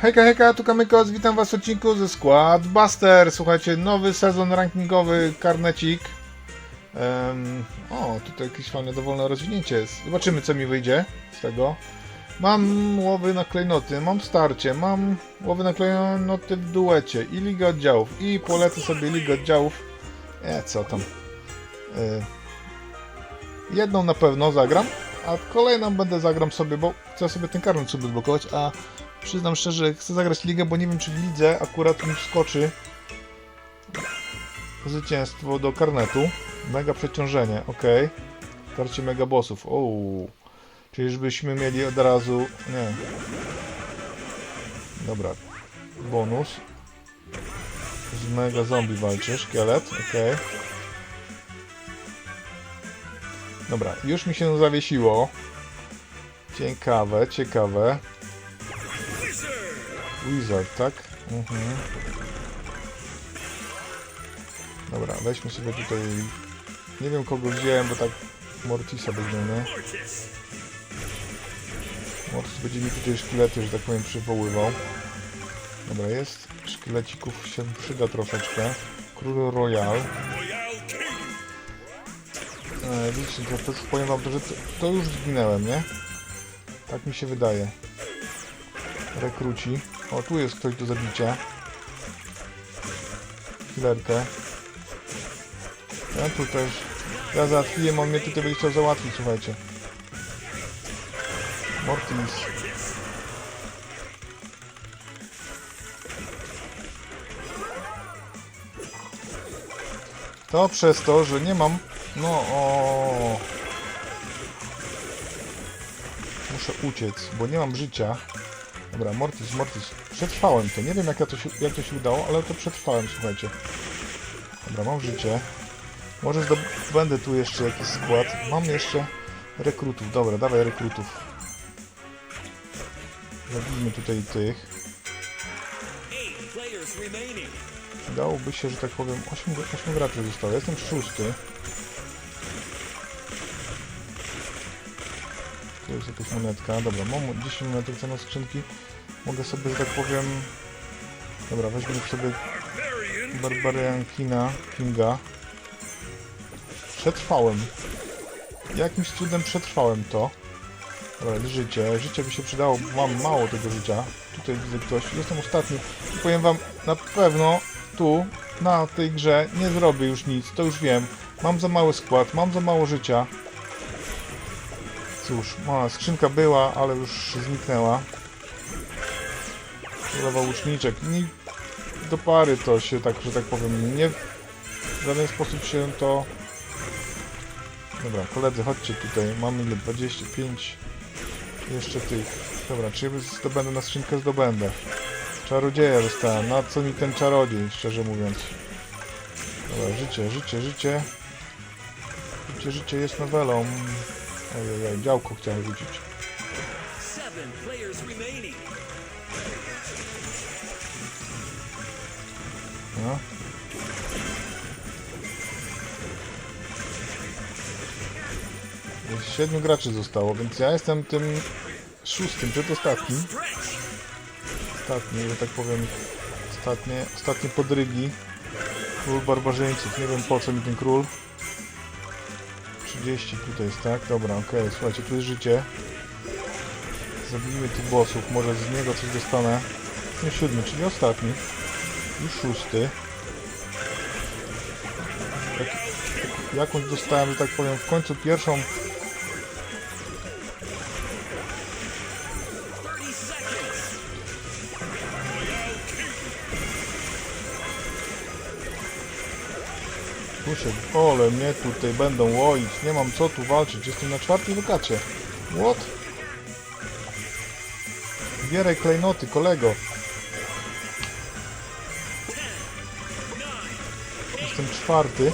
Hejka, hejka, tu Kamykos, witam was w odcinku ze Squad Buster. Słuchajcie, nowy sezon rankingowy, karnecik. Em, o, tutaj jakieś fajne, dowolne rozwinięcie jest. Zobaczymy, co mi wyjdzie z tego. Mam łowy na klejnoty, mam starcie, mam łowy na klejnoty w duecie i ligę oddziałów. I polecę sobie ligę oddziałów. E, co tam. E, jedną na pewno zagram, a kolejną będę zagram sobie, bo chcę sobie ten karnet sobie odblokować, a przyznam szczerze, chcę zagrać ligę, bo nie wiem czy w lidze akurat mi wskoczy zwycięstwo do karnetu. Mega przeciążenie, ok. Tarcie mega bossów, ooo. Czyli żebyśmy mieli od razu, nie. Dobra, bonus. Z mega zombie walczy, szkielet, ok. Dobra, już mi się zawiesiło. Ciekawe, ciekawe. Wizard, tak? Mhm. Dobra, weźmy sobie tutaj... Nie wiem kogo wziąłem, bo tak Mortisa weźmiemy. Mortis będzie mi tutaj szkielety, że tak powiem, przywoływał. Dobra, jest. Szkielecików się przyda troszeczkę. Król Royal. E, widzicie, to, to powiem wam że to, to już zginęłem, nie? Tak mi się wydaje. Rekruci. O, tu jest ktoś do zabicia. Chwileczkę. Ja tu też. Ja załatwiłem, on mnie tutaj będzie chciał załatwić, słuchajcie. Mortis. To przez to, że nie mam... No o. Muszę uciec, bo nie mam życia. Dobra, Mortis, Mortis. Przetrwałem to. Nie wiem jak, ja to, się, jak to się udało, ale to przetrwałem, słuchajcie. Dobra, mam życie. Może zdobędę tu jeszcze jakiś skład. Mam jeszcze rekrutów. Dobra, dawaj rekrutów. Zabijmy tutaj tych. Dałoby się, że tak powiem, 8, 8 graczy zostało. Ja jestem szósty. Tu jest jakaś monetka. Dobra, mam 10 monetek za na skrzynki. Mogę sobie, że tak powiem... Dobra, weźmy sobie Barbariankina, Kinga. Przetrwałem. Jakimś cudem przetrwałem to. Dobra, życie. Życie by się przydało, mam mało tego życia. Tutaj widzę ktoś. Jestem ostatni. I powiem wam, na pewno tu, na tej grze, nie zrobię już nic. To już wiem. Mam za mały skład, mam za mało życia. Cóż, mała skrzynka była, ale już zniknęła. Lewa łuczniczek. I do pary to się, tak, że tak powiem, nie w żaden sposób się to... Dobra, koledzy, chodźcie tutaj. Mamy ile? 25 jeszcze tych. Dobra, czy zdobędę na skrzynkę? Zdobędę. Czarodzieja dostałem. Na co mi ten czarodziej, szczerze mówiąc? Dobra, życie, życie, życie. Życie, życie jest nowelą. Ojej, działko chciałem rzucić. No. Siedmiu graczy zostało, więc ja jestem tym szóstym, przedostatnim. Ostatni, że tak powiem, ostatnie, ostatnie podrygi. Król barbarzyńców, nie wiem po co mi ten król. 30 tutaj jest, tak? Dobra, okej, słuchajcie, tu jest życie. Zabijmy tych bossów, może z niego coś dostanę. Jestem siódmy, czyli ostatni. Już szósty. Jak, jakąś dostałem, że tak powiem, w końcu pierwszą 30 seconds. Proszę, ole mnie tutaj będą łoić. Nie mam co tu walczyć. Jestem na czwartej lokacie. What? Bieraj klejnoty, kolego. Czwarty.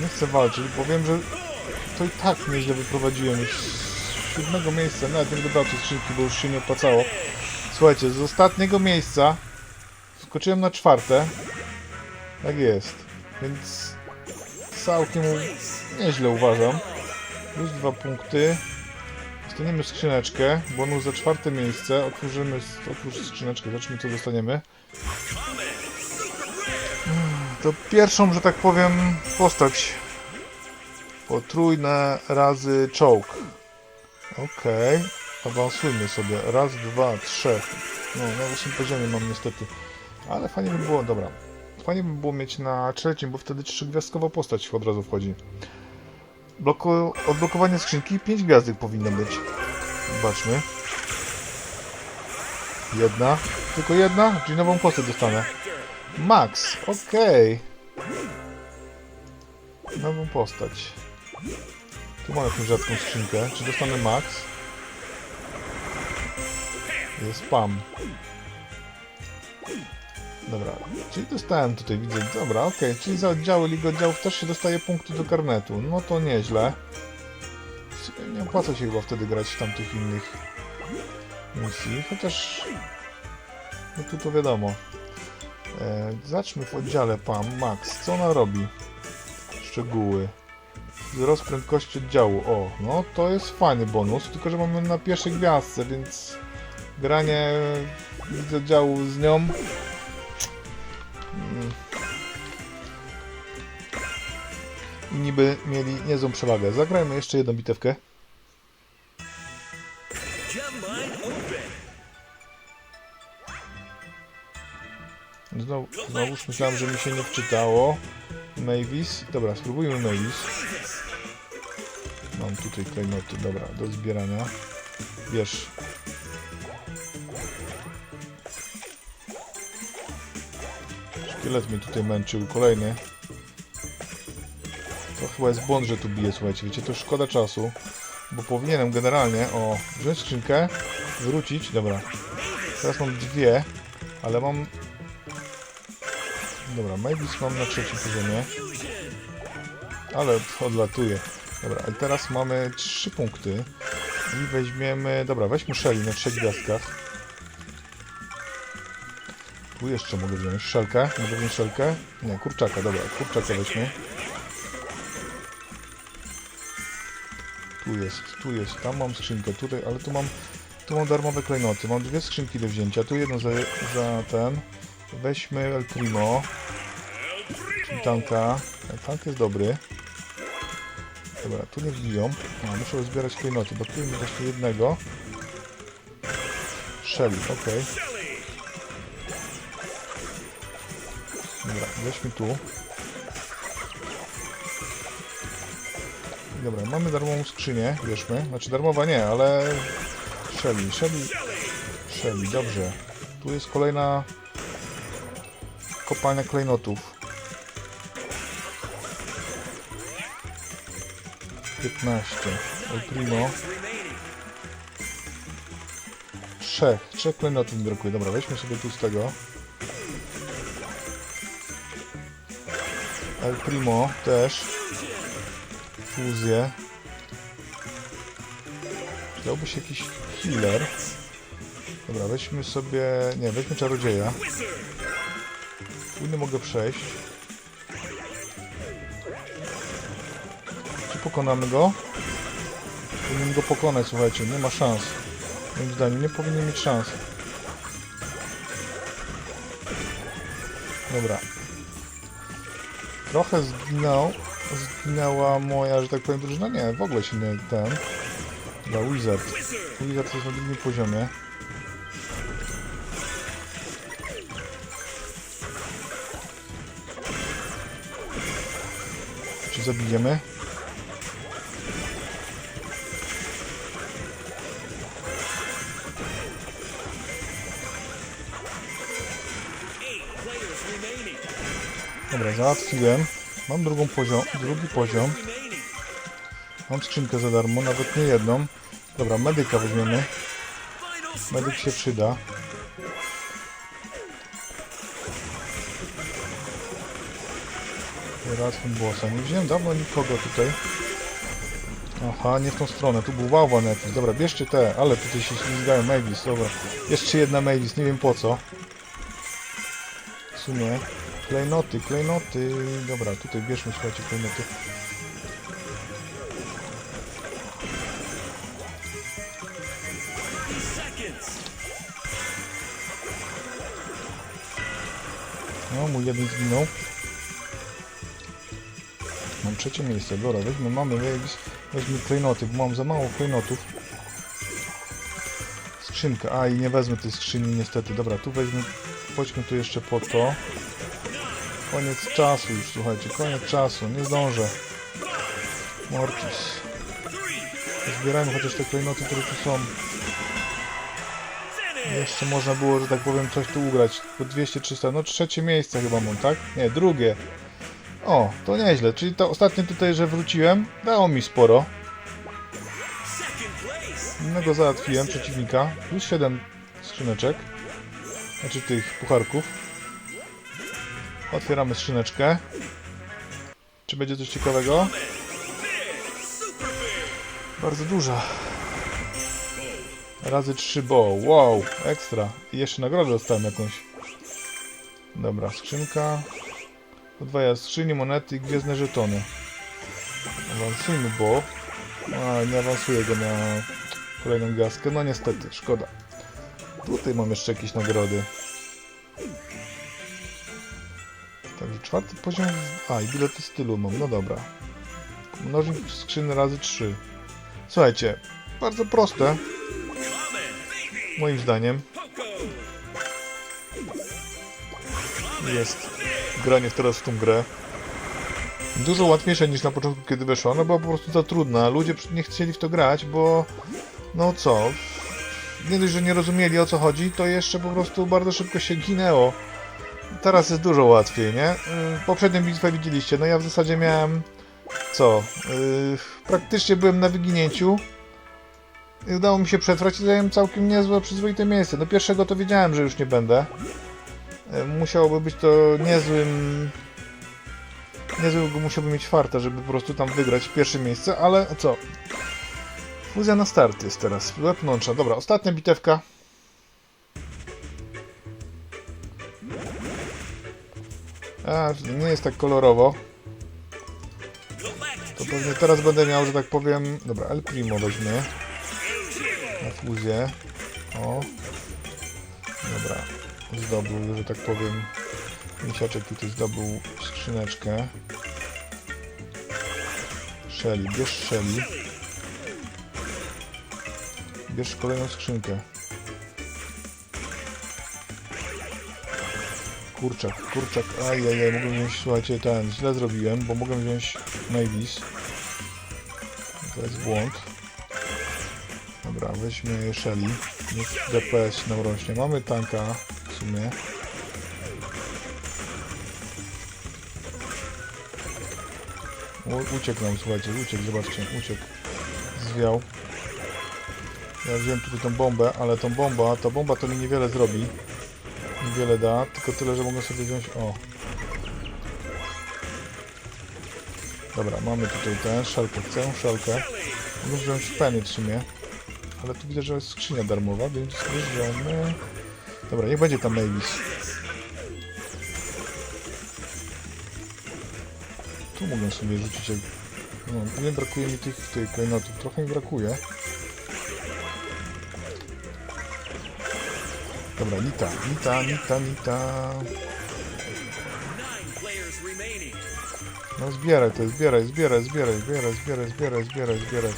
Nie chcę walczyć, bo wiem, że to i tak nieźle wyprowadziłem już z siódmego miejsca. Nawet nie dodał tej skrzynki, bo już się nie opłacało. Słuchajcie, z ostatniego miejsca skoczyłem na czwarte. Tak jest. Więc całkiem nieźle uważam. Plus dwa punkty. Dostaniemy skrzyneczkę, bonus za czwarte miejsce. Otworzymy, otwórz skrzyneczkę, zobaczymy co dostaniemy. To pierwszą, że tak powiem, postać. Potrójne razy czołg. Okej. Awansujmy sobie. Raz, dwa, trzy. No, na ósmym poziomie mam niestety. Ale fajnie by było, dobra. Fajnie by było mieć na trzecim, bo wtedy trzygwiazdkowa postać od razu wchodzi. Bloku... Odblokowanie skrzynki 5 gwiazdek powinno być. Zobaczmy. Jedna. Tylko jedna? Czyli nową postać dostanę. Max. Okej. Nową postać. Tu mam jakąś rzadką skrzynkę. Czy dostanę Max? Jest Pam. Dobra, czyli dostałem tutaj, widzę, dobra, okej, czyli za oddziały Ligi Oddziałów też się dostaje punkty do karnetu, no to nieźle. Nie opłaca się chyba wtedy grać w tamtych innych misji, chociaż... No tu to wiadomo. E, zacznijmy w oddziale PAM, Max, co ona robi? Szczegóły. Wzrost prędkości oddziału, o, no to jest fajny bonus, tylko że mamy na pierwszej gwiazdce, więc granie z oddziału z nią i niby mieli niezłą przewagę. Zagrajmy jeszcze jedną bitewkę. Gem Znowu, znowuż myślałem, że mi się nie wczytało. Mavis. Dobra, spróbujmy Mavis. Mam tutaj klejnoty, dobra, do zbierania. Bierz. Szkielet mnie tutaj męczył, kolejny. To chyba jest błąd, że tu bije, słuchajcie, wiecie, to szkoda czasu. Bo powinienem generalnie, o, wziąć skrzynkę, wrócić, dobra. Teraz mam dwie, ale mam Dobra, Mavis mam na trzecim poziomie. Ale odlatuje. Dobra, i teraz mamy trzy punkty. I weźmiemy... Dobra, weźmy Shelly na trzech gwiazdkach. Tu jeszcze mogę wziąć szelkę. Mogę wziąć szelkę? Nie, kurczaka, dobra, kurczaka weźmy. Tu jest, tu jest, tam mam skrzynkę, tutaj, ale tu mam, tu mam darmowe klejnoty. Mam dwie skrzynki do wzięcia, tu jedno za, za ten. Weźmy El Primo. Czyli tanka. Tank jest dobry. Dobra, tu nie wbiją. A, muszę zbierać klejnoty, bo tu mi właśnie jednego. Shelly, okej. Dobra, weźmy tu. Dobra, mamy darmową skrzynię, bierzmy. Znaczy darmowa nie, ale... Shelly, Shelly... Shelly, dobrze. Tu jest kolejna kopalnia klejnotów. 15. El Primo. Trzech. Trzech klejnotów mi brakuje. Dobra, weźmy sobie tu z tego. El Primo też. Fuzję. Przydałby się jakiś healer. Dobra, weźmy sobie... Nie, weźmy czarodzieja. Nie mogę przejść. Czy pokonamy go? Powinien go pokonać, słuchajcie, nie ma szans. Moim zdaniem nie powinien mieć szans. Dobra. Trochę zginął. Zginęła moja, że tak powiem, drużyna. Nie, w ogóle się nie ten. Dobra, Wizard. Wizard jest na drugim poziomie. Zabijemy? Dobra, załatwiłem. Mam drugą poziom, drugi poziom. Mam skrzynkę za darmo, nawet nie jedną. Dobra, medyka weźmiemy. Medyk się przyda. Radzkim głosem. Nie wziąłem dawno nikogo tutaj. Aha, nie w tą stronę. Tu był wałwan jakiś. Dobra, bierzcie te, ale tutaj się ślizgają Mavis. Dobra, jeszcze jedna Mavis, nie wiem po co. W sumie. Klejnoty, klejnoty. Dobra, tutaj bierzmy, słuchajcie, klejnoty. No, mój jeden zginął. Trzecie miejsce, dobra, weźmy, mamy, weźmy klejnoty, bo mam za mało klejnotów. Skrzynka, a i nie wezmę tej skrzyni niestety, dobra, tu weźmy, chodźmy tu jeszcze po to. Koniec czasu już, słuchajcie, koniec czasu, nie zdążę. Mortis. Zbierajmy chociaż te klejnoty, które tu są. Jeszcze można było, że tak powiem, coś tu ugrać. Po 200-300, no trzecie miejsce chyba mam, tak? Nie, drugie. O, to nieźle. Czyli to ostatnie tutaj, że wróciłem, dało mi sporo. Innego załatwiłem przeciwnika. Plus 7 skrzyneczek. Znaczy tych pucharków. Otwieramy skrzyneczkę. Czy będzie coś ciekawego? Bardzo duża. Razy 3 bo. Wow, ekstra. I jeszcze nagrodę dostałem jakąś. Dobra, skrzynka. Podwaja skrzyni, monety i gwiezdne żetony. Awansujmy bo. A, nie awansuję go na kolejną gwiazdkę. No niestety, szkoda. Tutaj mam jeszcze jakieś nagrody. Także czwarty poziom. A, i bilety stylu mam. No dobra. Mnożnik skrzyny razy 3. Słuchajcie, bardzo proste, moim zdaniem, jest granie teraz w tą grę. Dużo łatwiejsze niż na początku, kiedy weszła. Ona była po prostu za trudna. Ludzie nie chcieli w to grać, bo no co, nie dość, że nie rozumieli o co chodzi, to jeszcze po prostu bardzo szybko się ginęło. Teraz jest dużo łatwiej, nie? Yy, Poprzednią bitwę widzieliście, no ja w zasadzie miałem co? Yy, praktycznie byłem na wyginięciu. I udało mi się przetrwać i zająłem całkiem niezłe, przyzwoite miejsce. No pierwszego to wiedziałem, że już nie będę. Musiałoby być to niezłym... Niezłego musiałbym mieć farta, żeby po prostu tam wygrać pierwsze miejsce, ale co? Fuzja na start jest teraz. Weapnącza. Dobra, ostatnia bitewka. A, nie jest tak kolorowo. To pewnie teraz będę miał, że tak powiem... Dobra, El Primo weźmy. Na fuzję. O. Dobra. Zdobył, że tak powiem... Misiaczek tutaj zdobył skrzyneczkę. Shelly, bierz Shelly. Bierz kolejną skrzynkę. Kurczak, kurczak, ajajaj, mogłem wziąć, słuchajcie, ten, źle zrobiłem, bo mogłem wziąć Mavis. To jest błąd. Dobra, weźmy Shelly. Niech DPS nam rośnie. Mamy tanka sumie. Uciekł nam, słuchajcie, uciekł, zobaczcie, uciekł. Zwiał. Ja wziąłem tutaj tą bombę, ale tą bomba, ta bomba to mi niewiele zrobi. Niewiele da, tylko tyle, że mogę sobie wziąć, o. Dobra, mamy tutaj tę szalkę, chcę szalkę. Mogę wziąć peny w sumie. Ale tu widzę, że jest skrzynia darmowa, więc bierzemy... Dobra, niech będzie tam Mavis. Tu mogę sobie rzucić jak... No, nie brakuje mi tych, tych klejnotów, trochę mi brakuje. Dobra, Nita, Nita, Nita, Nita. No zbieraj to, zbieraj, zbieraj, zbieraj, zbieraj, zbieraj, zbieraj, zbieraj, zbieraj.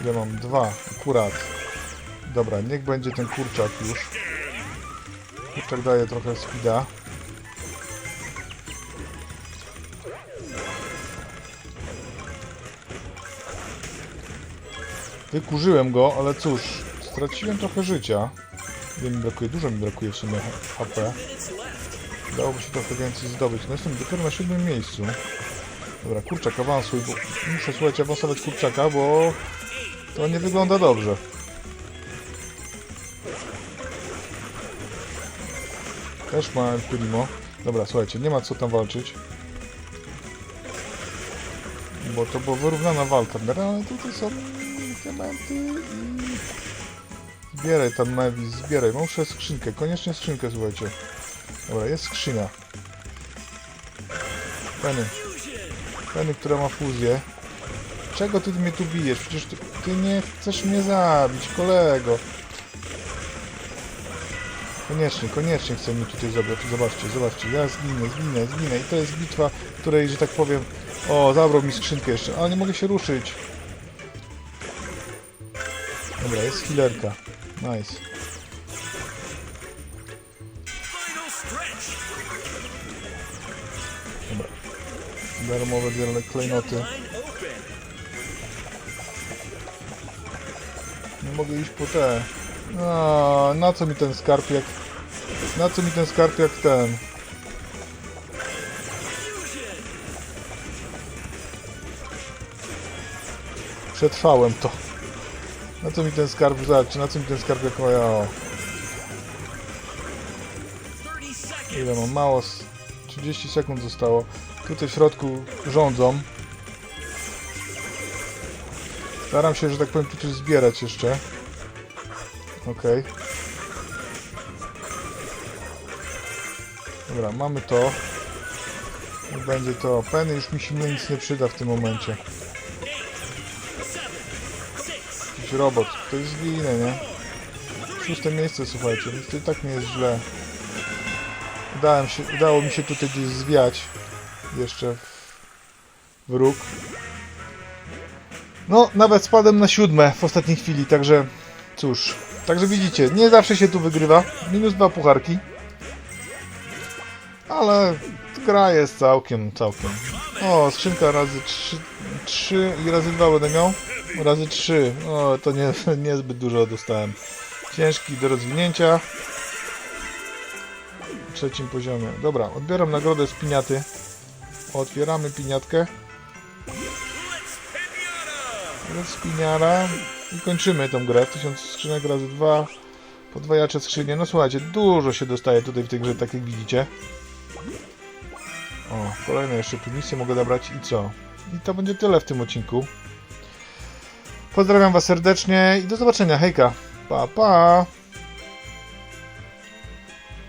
Ile mam? Dwa, akurat. Dobra, niech będzie ten kurczak już. Kurczak daje trochę speeda. Wykurzyłem go, ale cóż, straciłem trochę życia. Ile mi brakuje? Dużo mi brakuje w sumie HP. Dałoby się trochę więcej zdobyć. No jestem dopiero na siódmym miejscu. Dobra, kurczak awansuj, bo muszę słuchajcie awansować kurczaka, bo to nie wygląda dobrze. Też ma El Primo. Dobra, słuchajcie, nie ma co tam walczyć. Bo to była wyrównana walka, ale tutaj są diamenty i... Zbieraj tam Mavis, zbieraj. Muszę skrzynkę, koniecznie skrzynkę, słuchajcie. Dobra, jest skrzynia. Penny. Penny, która ma fuzję. Czego ty mnie tu bijesz? Przecież ty, ty nie chcesz mnie zabić, kolego. Koniecznie, koniecznie chcę mi tutaj zobaczyć. Zobaczcie, zobaczcie. Ja zginę, zginę, zginę. I to jest bitwa, której, że tak powiem... O, zabrał mi skrzynkę jeszcze, ale nie mogę się ruszyć. Dobra, jest healerka. Nice. Dobra. Darmowe wiele klejnoty. Nie mogę iść po te. A, na co mi ten skarb jak... Na co mi ten skarb jak ten? Przetrwałem to. Na co mi ten skarb zać? Na co mi ten skarb jak moja... O, 30 seconds. ile mam? Mało. s- 30 sekund zostało. Tutaj w środku rządzą. Staram się, że tak powiem, tu coś zbierać jeszcze. Okej. Dobra, mamy to. Będzie to. Penny już mi się nic nie przyda w tym momencie. Jakiś robot. To jest zginę, nie? Szóste miejsce, słuchajcie. Więc to i tak nie jest źle. Udałem się, udało mi się tutaj gdzieś zwiać. Jeszcze w. No, nawet spadłem na siódme w ostatniej chwili, także cóż. Także widzicie, nie zawsze się tu wygrywa. Minus dwa pucharki. Ale gra jest całkiem, całkiem. O, skrzynka razy 3, 3 i razy 2 będę miał. Razy 3. O, to nie, niezbyt dużo dostałem. Ciężki do rozwinięcia. W trzecim poziomie. Dobra, odbieram nagrodę z piniaty. Otwieramy piniatkę. Z piniara. I kończymy tą grę. 1000 skrzynek razy 2. Podwajacze skrzynie. No słuchajcie, dużo się dostaje tutaj w tej grze, tak jak widzicie. O, kolejne jeszcze tu misje mogę zabrać i co? I to będzie tyle w tym odcinku. Pozdrawiam Was serdecznie i do zobaczenia. Hejka. Pa, pa.